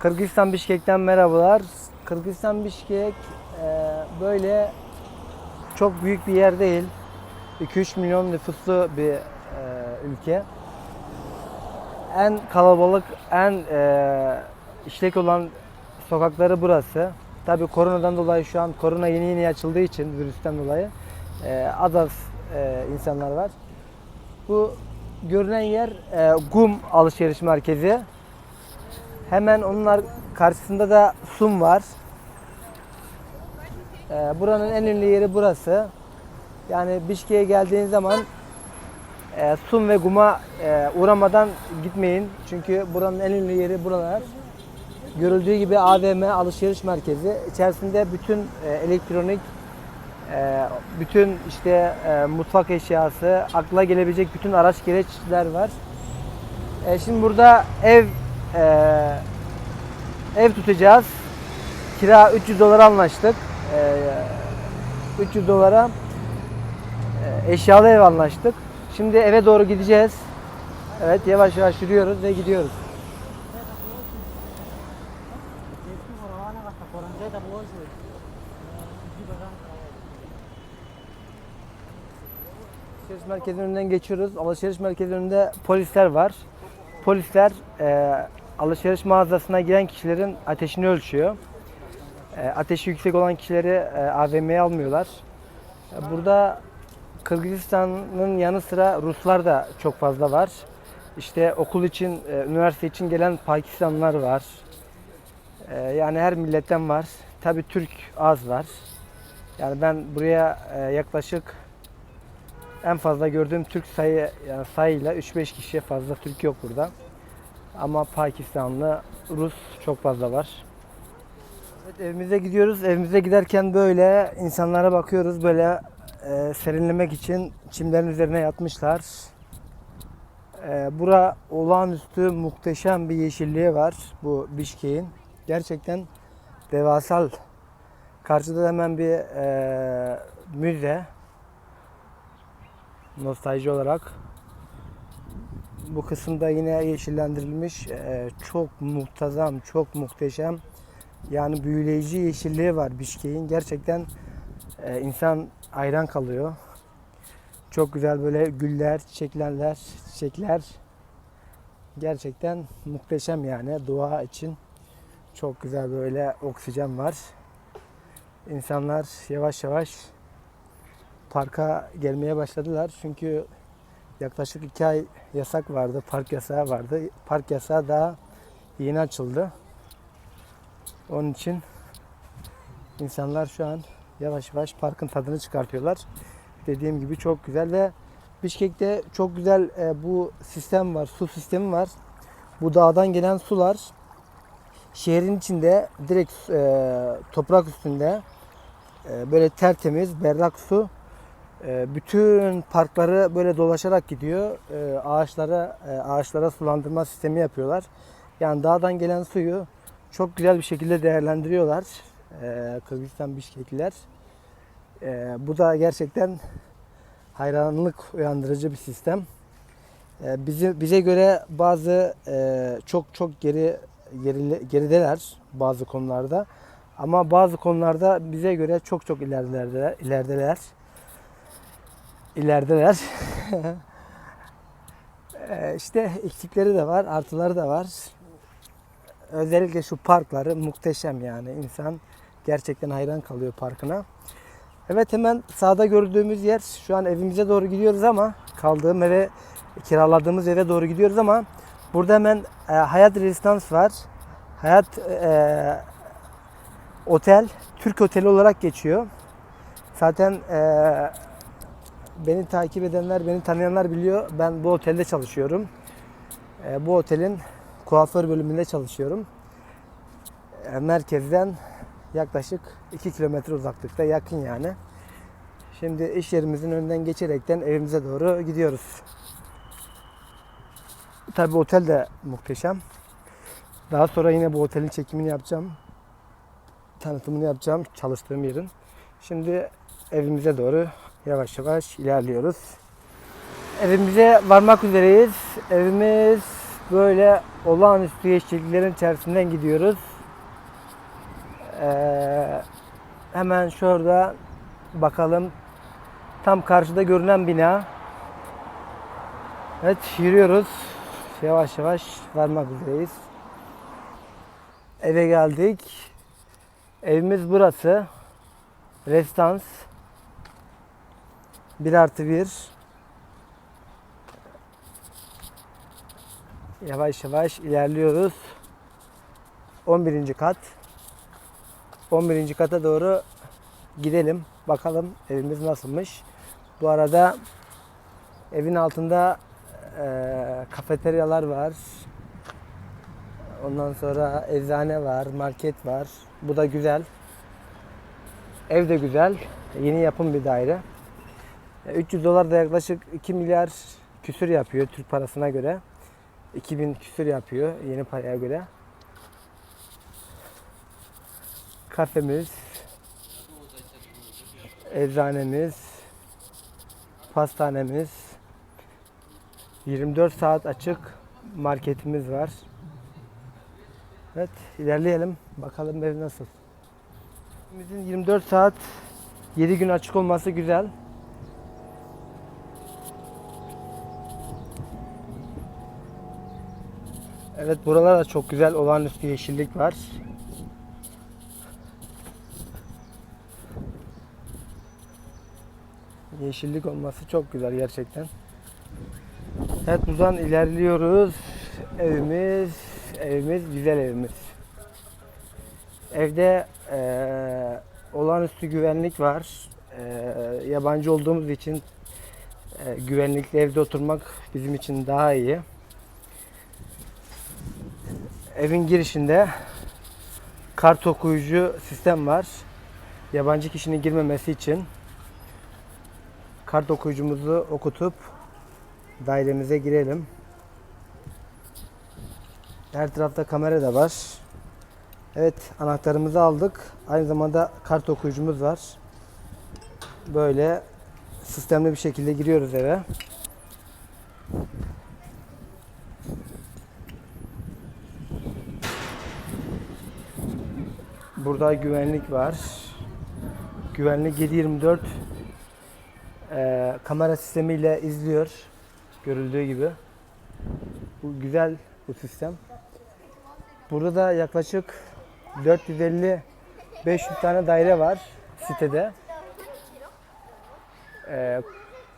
Kırgızistan Bişkek'ten merhabalar. Kırgızistan Bişkek e, böyle çok büyük bir yer değil. 2-3 milyon nüfuslu bir e, ülke. En kalabalık, en e, işlek olan sokakları burası. Tabi koronadan dolayı şu an korona yeni yeni açıldığı için virüsten dolayı e, az az e, insanlar var. Bu görünen yer e, GUM alışveriş merkezi. Hemen onun ar- karşısında da Sum var. Ee, buranın en ünlü yeri burası. Yani Bişkek'e geldiğiniz zaman e, Sum ve Gum'a e, uğramadan gitmeyin. Çünkü buranın en ünlü yeri buralar. Görüldüğü gibi AVM alışveriş merkezi. İçerisinde bütün e, elektronik, e, bütün işte e, mutfak eşyası, akla gelebilecek bütün araç gereçler var. E, şimdi burada ev e, ev tutacağız. Kira 300 dolara anlaştık. E, 300 dolara e, eşyalı ev anlaştık. Şimdi eve doğru gideceğiz. Evet yavaş yavaş yürüyoruz ve gidiyoruz. Alışveriş merkezinin önünden geçiyoruz. Alışveriş merkezinin önünde polisler var. Polisler e, alışveriş mağazasına giren kişilerin ateşini ölçüyor. E, ateşi yüksek olan kişileri e, AVM'ye almıyorlar. E, burada Kırgızistan'ın yanı sıra Ruslar da çok fazla var. İşte okul için, e, üniversite için gelen Pakistanlılar var. Yani her milletten var. Tabii Türk az var. Yani ben buraya yaklaşık en fazla gördüğüm Türk sayı yani sayıyla 3-5 kişiye fazla Türk yok burada. Ama Pakistanlı, Rus çok fazla var. Evet, evimize gidiyoruz. Evimize giderken böyle insanlara bakıyoruz. Böyle e, serinlemek için çimlerin üzerine yatmışlar. E, bura olağanüstü muhteşem bir yeşilliği var bu Bişkek'in. Gerçekten devasal. Karşıda da hemen bir e, müze nostalji olarak. Bu kısımda yine yeşillendirilmiş. Ee, çok muhtazam, çok muhteşem. Yani büyüleyici yeşilliği var Bişkek'in. Gerçekten e, insan hayran kalıyor. Çok güzel böyle güller, çiçeklerler, çiçekler. Gerçekten muhteşem yani doğa için. Çok güzel böyle oksijen var. İnsanlar yavaş yavaş parka gelmeye başladılar. Çünkü yaklaşık iki ay yasak vardı, park yasağı vardı. Park yasağı daha yeni açıldı. Onun için insanlar şu an yavaş yavaş parkın tadını çıkartıyorlar. Dediğim gibi çok güzel ve Bişkek'te çok güzel e, bu sistem var, su sistemi var. Bu dağdan gelen sular şehrin içinde direkt e, toprak üstünde e, böyle tertemiz, berrak su bütün parkları böyle dolaşarak gidiyor. E, ağaçlara e, ağaçlara sulandırma sistemi yapıyorlar. Yani dağdan gelen suyu çok güzel bir şekilde değerlendiriyorlar. E, Kırgızistan Bişkekliler. E, bu da gerçekten hayranlık uyandırıcı bir sistem. Bizi bize göre bazı çok çok geri, geri gerideler bazı konularda. Ama bazı konularda bize göre çok çok ilerideler. ilerideler ilerideler. Ee, işte eksikleri de var, artıları da var. Özellikle şu parkları muhteşem yani. insan gerçekten hayran kalıyor parkına. Evet hemen sağda gördüğümüz yer şu an evimize doğru gidiyoruz ama kaldığım eve kiraladığımız eve doğru gidiyoruz ama burada hemen e, Hayat Rezidans var. Hayat e, Otel, Türk Oteli olarak geçiyor. Zaten e, beni takip edenler, beni tanıyanlar biliyor. Ben bu otelde çalışıyorum. E, bu otelin kuaför bölümünde çalışıyorum. E, merkezden yaklaşık 2 kilometre uzaklıkta yakın yani. Şimdi iş yerimizin önünden geçerekten evimize doğru gidiyoruz. Tabi otel de muhteşem. Daha sonra yine bu otelin çekimini yapacağım. Tanıtımını yapacağım çalıştığım yerin. Şimdi evimize doğru yavaş yavaş ilerliyoruz. Evimize varmak üzereyiz. Evimiz böyle olağanüstü yeşilliklerin içerisinden gidiyoruz. Ee, hemen şurada bakalım. Tam karşıda görünen bina. Evet yürüyoruz. Yavaş yavaş varmak üzereyiz. Eve geldik. Evimiz burası. Restans. 1 artı 1. Yavaş yavaş ilerliyoruz. 11. kat. 11. kata doğru gidelim. Bakalım evimiz nasılmış. Bu arada evin altında eee, kafeteryalar var. Ondan sonra eczane var, market var. Bu da güzel. Ev de güzel. Yeni yapım bir daire. E, 300 dolar da yaklaşık 2 milyar küsür yapıyor Türk parasına göre. 2000 küsür yapıyor yeni paraya göre. Kafemiz, eczanemiz, pastanemiz, 24 saat açık marketimiz var. Evet, ilerleyelim. Bakalım ev nasıl. Evimizin 24 saat 7 gün açık olması güzel. Evet buralar da çok güzel olağanüstü yeşillik var. Yeşillik olması çok güzel gerçekten. Evet buradan ilerliyoruz. Evimiz, evimiz güzel evimiz. Evde eee olağanüstü güvenlik var. Eee, yabancı olduğumuz için eee, güvenlikli evde oturmak bizim için daha iyi. Evin girişinde kart okuyucu sistem var. Yabancı kişinin girmemesi için kart okuyucumuzu okutup dairemize girelim. Her tarafta kamera da var. Evet anahtarımızı aldık. Aynı zamanda kart okuyucumuz var. Böyle sistemli bir şekilde giriyoruz eve. Burada güvenlik var. Güvenlik 724 eee kamera sistemiyle izliyor. Görüldüğü gibi. Bu güzel bu sistem. Burada da yaklaşık 450 500 tane daire var sitede. Eee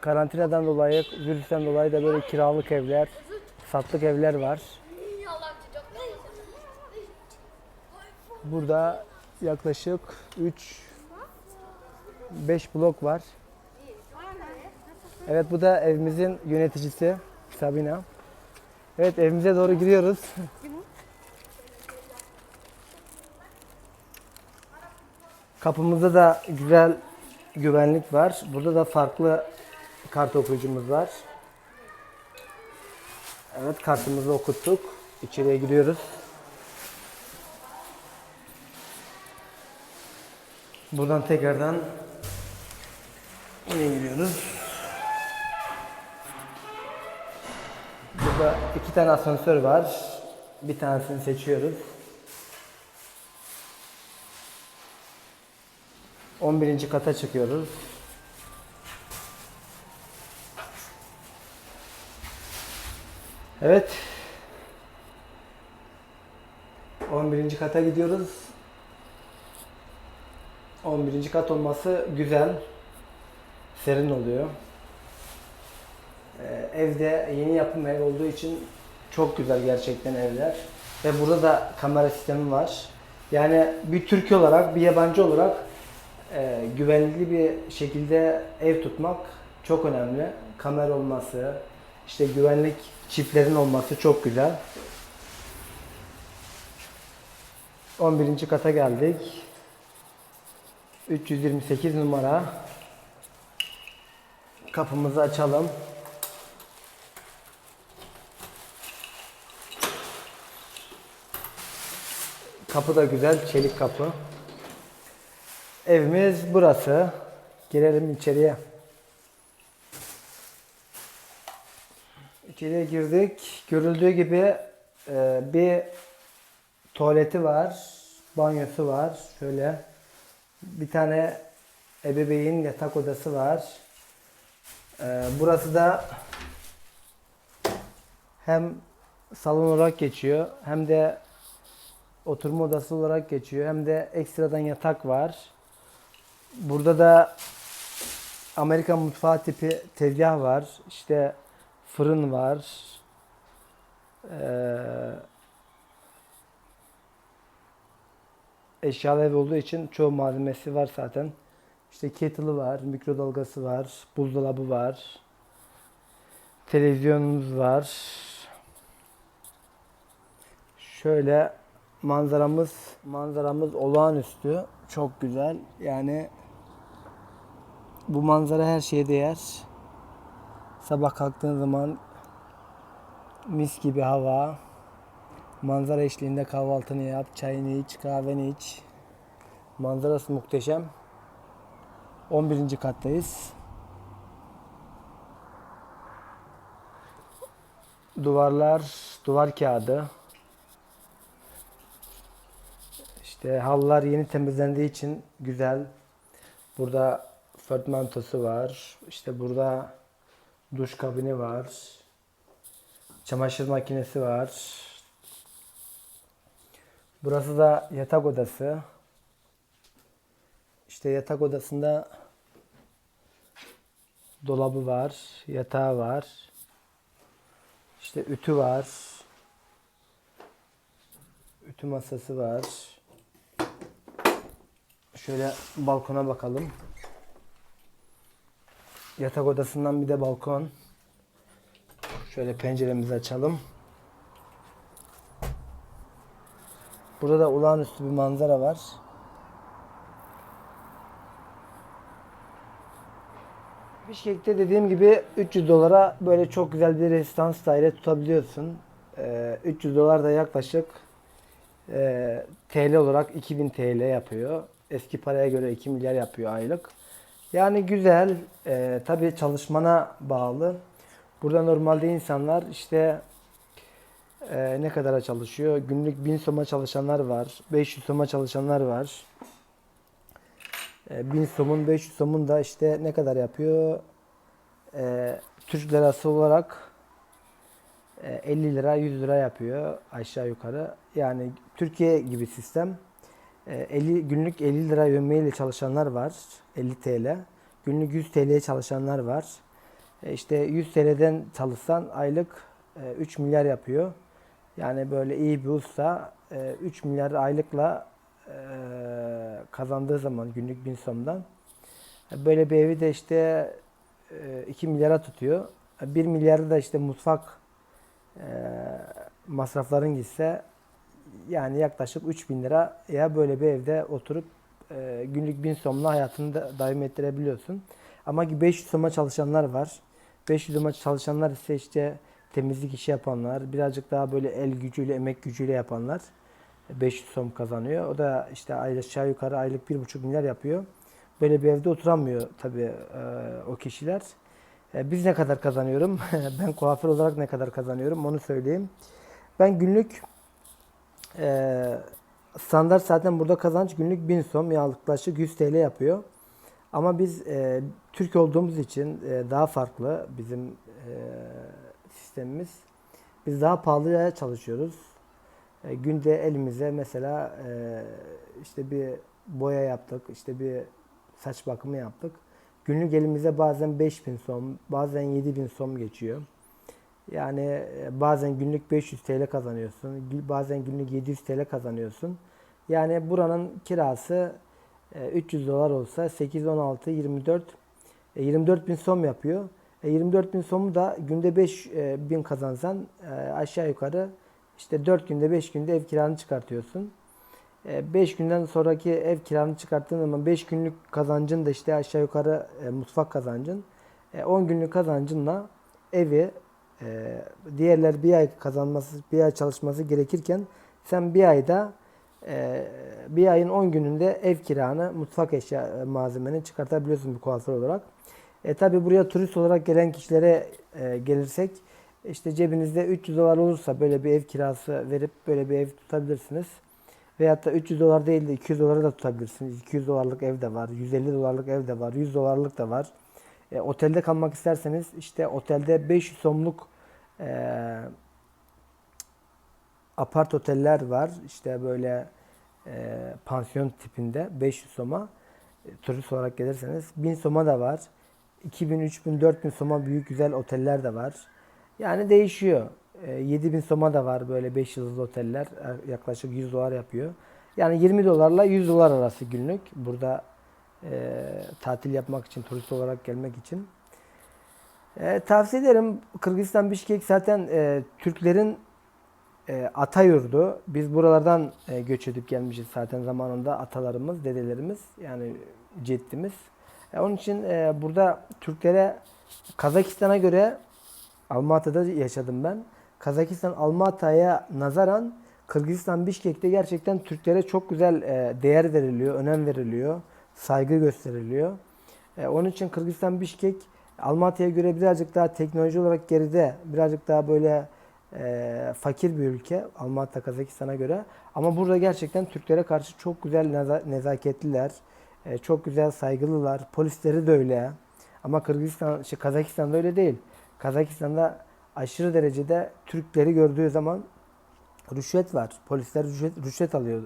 karantinadan dolayı, virüsten dolayı da böyle kiralık evler, satlık evler var. Burada yaklaşık 3 5 blok var. Evet bu da evimizin yöneticisi Sabina. Evet evimize doğru gidiyoruz. Kapımızda da güzel güvenlik var. Burada da farklı kart okuyucumuz var. Evet kartımızı okuttuk. İçeriye giriyoruz. Buradan tekrardan yine giriyoruz. Burada iki tane asansör var. Bir tanesini seçiyoruz. 11. kata çıkıyoruz. Evet. 11. kata gidiyoruz. 11. kat olması güzel. Serin oluyor. Ee, evde yeni yapım ev olduğu için çok güzel gerçekten evler. Ve burada da kamera sistemi var. Yani bir Türk olarak, bir yabancı olarak e, güvenlikli bir şekilde ev tutmak çok önemli. Kamera olması, işte güvenlik çiplerin olması çok güzel. 11. kata geldik. 328 numara. Kapımızı açalım. Kapı da güzel, çelik kapı. Evimiz burası. Girelim içeriye. İçeriye girdik. Görüldüğü gibi e, bir tuvaleti var, banyosu var. Şöyle bir tane ebeveyn yatak odası var. E, burası da hem salon olarak geçiyor hem de oturma odası olarak geçiyor hem de ekstradan yatak var. Burada da Amerikan mutfağı tipi tezgah var. İşte fırın var. Ee, eşyalı ev olduğu için çoğu malzemesi var zaten. İşte kettle'ı var, mikrodalgası var, buzdolabı var. Televizyonumuz var. Şöyle manzaramız manzaramız olağanüstü. Çok güzel. Yani bu manzara her şeye değer. Sabah kalktığın zaman mis gibi hava. Manzara eşliğinde kahvaltını yap, çayını iç, kahveni iç. Manzarası muhteşem. 11. kattayız. Duvarlar, duvar kağıdı. İşte halılar yeni temizlendiği için güzel. Burada fırtmantosu var. İşte burada duş kabini var. Çamaşır makinesi var. Burası da yatak odası. İşte yatak odasında dolabı var, yatağı var. İşte ütü var. Ütü masası var. Şöyle balkona bakalım. Yatak odasından bir de balkon. Şöyle penceremizi açalım. Burada da olağanüstü bir manzara var. Bişkek'te dediğim gibi 300 dolara böyle çok güzel bir rezidans daire tutabiliyorsun. Ee, 300 dolar da yaklaşık e, TL olarak 2000 TL yapıyor. Eski paraya göre 2 milyar yapıyor aylık. Yani güzel. E, tabii çalışmana bağlı. Burada normalde insanlar işte e, ne kadara çalışıyor? Günlük 1000 soma çalışanlar var. 500 soma çalışanlar var. E, 1000 somun 500 somun da işte ne kadar yapıyor? E, Türk lirası olarak e, 50 lira 100 lira yapıyor aşağı yukarı. Yani Türkiye gibi sistem. E, 50 günlük 50 lira yövmeyle çalışanlar var. 50 TL. Günlük 100 TL'ye çalışanlar var. E, işte 100 TL'den çalışsan aylık e, 3 milyar yapıyor. Yani böyle iyi bir usta e, 3 milyar aylıkla e, kazandığı zaman günlük bin somdan e, böyle bir evi de işte e, 2 milyara tutuyor. 1 milyarı da işte mutfak e, masrafların gitse yani yaklaşık 3000 liraya böyle bir evde oturup e, günlük 1000 somla hayatını da daim ettirebiliyorsun. Ama ki 500 soma çalışanlar var. 500 soma çalışanlar ise işte temizlik işi yapanlar, birazcık daha böyle el gücüyle, emek gücüyle yapanlar 500 som kazanıyor. O da işte aşağı yukarı aylık 1,5 milyar yapıyor. Böyle bir evde oturamıyor tabii e, o kişiler. E, biz ne kadar kazanıyorum? ben kuaför olarak ne kadar kazanıyorum onu söyleyeyim. Ben günlük e, standart zaten burada kazanç günlük 1000 som yaklaşık 100 TL yapıyor. Ama biz e, Türk olduğumuz için e, daha farklı bizim e, sistemimiz. Biz daha pahalıya çalışıyoruz. E, günde elimize mesela e, işte bir boya yaptık, işte bir saç bakımı yaptık. Günlük elimize bazen 5000 som, bazen 7000 som geçiyor. Yani e, bazen günlük 500 TL kazanıyorsun, bazen günlük 700 TL kazanıyorsun. Yani buranın kirası e, 300 dolar olsa 8, 16, 24, e, 24 bin som yapıyor. E, 24 bin somu da günde 5 e, bin kazansan e, aşağı yukarı işte 4 günde 5 günde ev kiranı çıkartıyorsun. 5 günden sonraki ev kiranı çıkarttığın zaman 5 günlük kazancın da işte aşağı yukarı e, mutfak kazancın. 10 günlük kazancınla evi e, diğerler bir ay kazanması, bir ay çalışması gerekirken sen bir ayda e, bir ayın 10 gününde ev kiranı, mutfak eşya e, malzemeni çıkartabiliyorsun bir kuaför olarak. E tabi buraya turist olarak gelen kişilere e, gelirsek İşte cebinizde 300 dolar olursa böyle bir ev kirası verip böyle bir ev tutabilirsiniz. Veyahut da 300 dolar değil de 200 dolara da tutabilirsiniz. 200 dolarlık ev de var, 150 dolarlık ev de var, 100 dolarlık da var. E, otelde kalmak isterseniz işte otelde 500 somluk e, apart oteller var. İşte böyle e, pansiyon tipinde 500 soma e, turist olarak gelirseniz 1000 soma da var. 2000, 3000, 4000 soma büyük güzel oteller de var. Yani değişiyor. E, 7000 soma da var böyle 5 yıldızlı oteller. E, Yaklaşık 100 dolar yapıyor. Yani 20 dolarla 100 dolar arası günlük. Burada e, tatil yapmak için, turist olarak gelmek için. E, tavsiye ederim. Kırgızistan Bişkek zaten e, Türklerin e, ata yurdu. Biz buralardan e, göç edip gelmişiz zaten zamanında atalarımız, dedelerimiz yani ceddimiz. E, onun için e, burada Türklere Kazakistan'a göre Almatı'da yaşadım ben. Kazakistan Almatı'ya nazaran Kırgızistan Bişkek'te gerçekten Türklere çok güzel e, değer veriliyor, önem veriliyor, saygı gösteriliyor. E, onun için Kırgızistan Bişkek Almatı'ya göre birazcık daha teknoloji olarak geride, birazcık daha böyle e, fakir bir ülke Almatı Kazakistan'a göre. Ama burada gerçekten Türklere karşı çok güzel neza- nezaketliler, e, çok güzel saygılılar. Polisleri de öyle. Ama Kırgızistan, şey, Kazakistan'da öyle değil. Kazakistan'da aşırı derecede Türkleri gördüğü zaman rüşvet var. Polisler rüşvet, rüşvet alıyor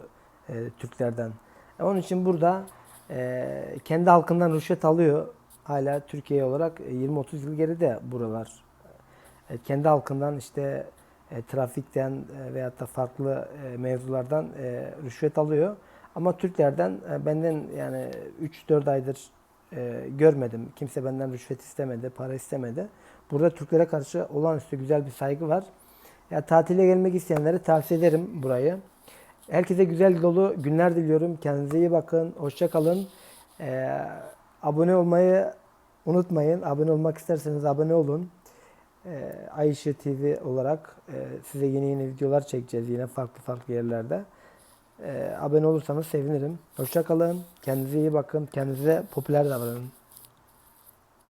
e, Türklerden. E, onun için burada e, kendi halkından rüşvet alıyor. Hala Türkiye olarak e, 20-30 yıl geride buralar. E, kendi halkından işte e, trafikten e, veyahut da farklı e, mevzulardan e, rüşvet alıyor. Ama Türklerden e, benden yani 3-4 aydır e, görmedim. Kimse benden rüşvet istemedi, para istemedi. Burada Türklere karşı olağanüstü güzel bir saygı var. Ya tatile gelmek isteyenlere tavsiye ederim burayı. Herkese güzel dolu günler diliyorum. Kendinize iyi bakın. Hoşça kalın. Ee, abone olmayı unutmayın. Abone olmak isterseniz abone olun. Ee, Ayşe TV olarak e, size yeni yeni videolar çekeceğiz yine farklı farklı yerlerde. Ee, abone olursanız sevinirim. Hoşça kalın. Kendinize iyi bakın. Kendinize popüler davranın.